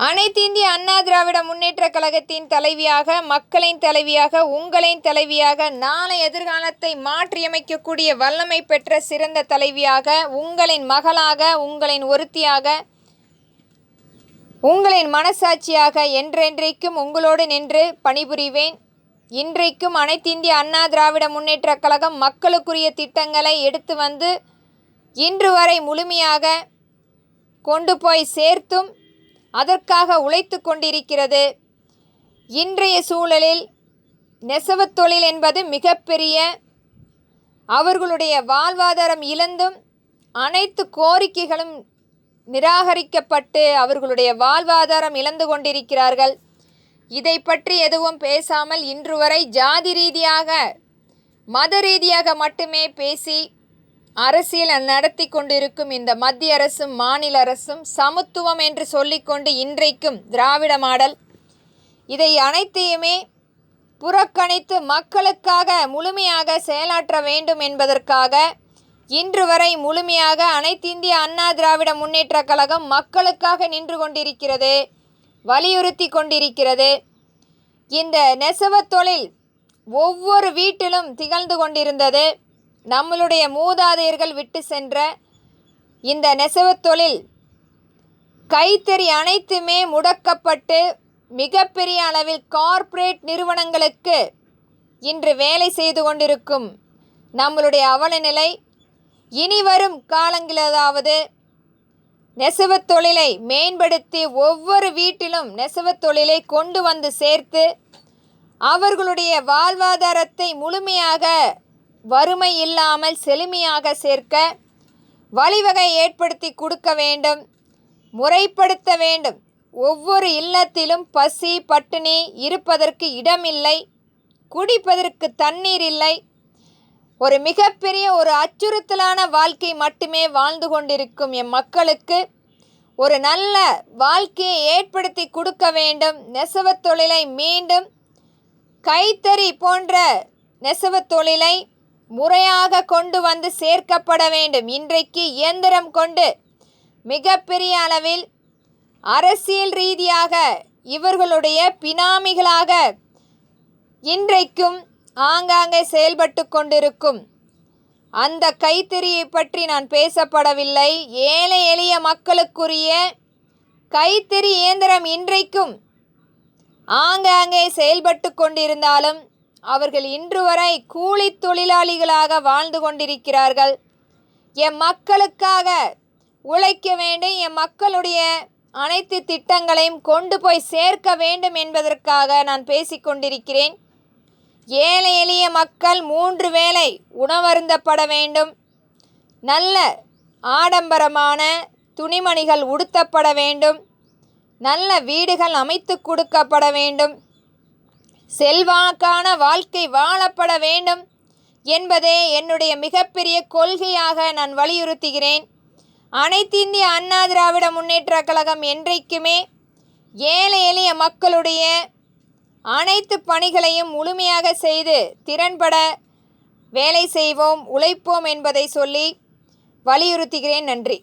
அனைத்து இந்திய அண்ணா திராவிட முன்னேற்ற கழகத்தின் தலைவியாக மக்களின் தலைவியாக உங்களின் தலைவியாக நாளை எதிர்காலத்தை மாற்றியமைக்கக்கூடிய வல்லமை பெற்ற சிறந்த தலைவியாக உங்களின் மகளாக உங்களின் ஒருத்தியாக உங்களின் மனசாட்சியாக என்றென்றைக்கும் உங்களோடு நின்று பணிபுரிவேன். இன்றைக்கும் அனைத்திந்திய அண்ணா திராவிட முன்னேற்ற கழகம் மக்களுக்குரிய திட்டங்களை எடுத்து வந்து இன்று வரை முழுமையாக கொண்டு போய் சேர்த்தும் அதற்காக உழைத்து கொண்டிருக்கிறது. இன்றைய சூழலில் நெசவுத் தொழில் என்பது மிகப்பெரிய அவர்களுடைய வாழ்வாதாரம் இழந்தும் அனைத்து கோரிக்கைகளும் நிராகரிக்கப்பட்டு அவர்களுடைய வாழ்வாதாரம் இழந்து கொண்டிருக்கிறார்கள். இதை பற்றி எதுவும் பேசாமல் இன்று வரை ஜாதி ரீதியாக மத ரீதியாக மட்டுமே பேசி அரசியல் நடத்தி கொண்டிருக்கும் இந்த மத்திய அரசும் மாநில அரசும் சமத்துவம் என்று சொல்லிக்கொண்டு இன்றைக்கும் திராவிட மாடல் இதை அனைத்தையுமே புறக்கணித்து மக்களுக்காக முழுமையாக செயலாற்ற வேண்டும் என்பதற்காக இன்று வரை முழுமையாக அனைத்திந்திய அண்ணா திராவிட முன்னேற்ற கழகம் மக்களுக்காக நின்று கொண்டிருக்கிறது வலியுறுத்தி கொண்டிருக்கிறது. இந்த நெசவுத் தொழில் ஒவ்வொரு வீட்டிலும் திகழ்ந்து கொண்டிருந்தது. நம்மளுடைய மூதாதையர்கள் விட்டு சென்ற இந்த நெசவுத் தொழில் கைத்தறி அனைத்துமே முடக்கப்பட்டு மிகப்பெரிய அளவில் கார்ப்பரேட் நிறுவனங்களுக்கு இன்று வேலை செய்து கொண்டிருக்கும் நம்மளுடைய அவலநிலை இனி வரும் காலங்களிலாவது நெசவுத் தொழிலை மேம்படுத்தி ஒவ்வொரு வீட்டிலும் நெசவுத் தொழிலை கொண்டு வந்து சேர்த்து அவர்களுடைய வாழ்வாதாரத்தை முழுமையாக வறுமை இல்லாமல் செழுமையாக சேர்க்க வழிவகை ஏற்படுத்தி கொடுக்க வேண்டும் முறைப்படுத்த வேண்டும். ஒவ்வொரு இல்லத்திலும் பசி பட்டினி இருப்பதற்கு இடமில்லை குடிப்பதற்கு தண்ணீர் இல்லை. ஒரு மிகப்பெரிய ஒரு அச்சுறுத்தலான வாழ்க்கை மட்டுமே வாழ்ந்து கொண்டிருக்கும் எம் மக்களுக்கு ஒரு நல்ல வாழ்க்கையை ஏற்படுத்தி கொடுக்க வேண்டும். நெசவுத் தொழிலை மீண்டும் கைத்தறி போன்ற நெசவுத் தொழிலை முறையாக கொண்டு வந்து சேர்க்கப்பட வேண்டும். இன்றைக்கு இயந்திரம் கொண்டு மிகப்பெரிய அளவில் அரசியல் ரீதியாக இவர்களுடைய பினாமிகளாக இன்றைக்கும் ஆங்காங்கே செயல்பட்டு கொண்டிருக்கும். அந்த கைத்தறியை பற்றி நான் பேசப்படவில்லை. ஏழை எளிய மக்களுக்குரிய கைத்தறி இயந்திரம் இன்றைக்கும் ஆங்காங்கே செயல்பட்டு கொண்டிருந்தாலும் அவர்கள் இன்று வரை கூலி தொழிலாளிகளாக வாழ்ந்து கொண்டிருக்கிறார்கள். எம் மக்களுக்காக உழைக்க வேண்டும் எம் மக்களுடைய அனைத்து திட்டங்களையும் கொண்டு போய் சேர்க்க வேண்டும் என்பதற்காக நான் பேசிக்கொண்டிருக்கிறேன் ஏழை எளிய மக்கள் மூன்று வேளை உணவருந்தப்பட வேண்டும். நல்ல ஆடம்பரமான துணிமணிகள் உடுத்தப்பட வேண்டும். நல்ல வீடுகள் அமைத்து கொடுக்கப்பட வேண்டும். செல்வாக்கான வாழ்க்கை வாழப்பட வேண்டும் என்பதே என்னுடைய மிகப்பெரிய கொள்கையாக நான் வலியுறுத்துகிறேன். அனைத்திந்திய அண்ணா திராவிட முன்னேற்ற கழகம் என்றைக்குமே ஏழை எளிய மக்களுடைய அனைத்து பணிகளையும் முழுமையாக செய்து திறன்பட வேலை செய்வோம் உழைப்போம் என்பதை சொல்லி வலியுறுத்துகிறேன். நன்றி.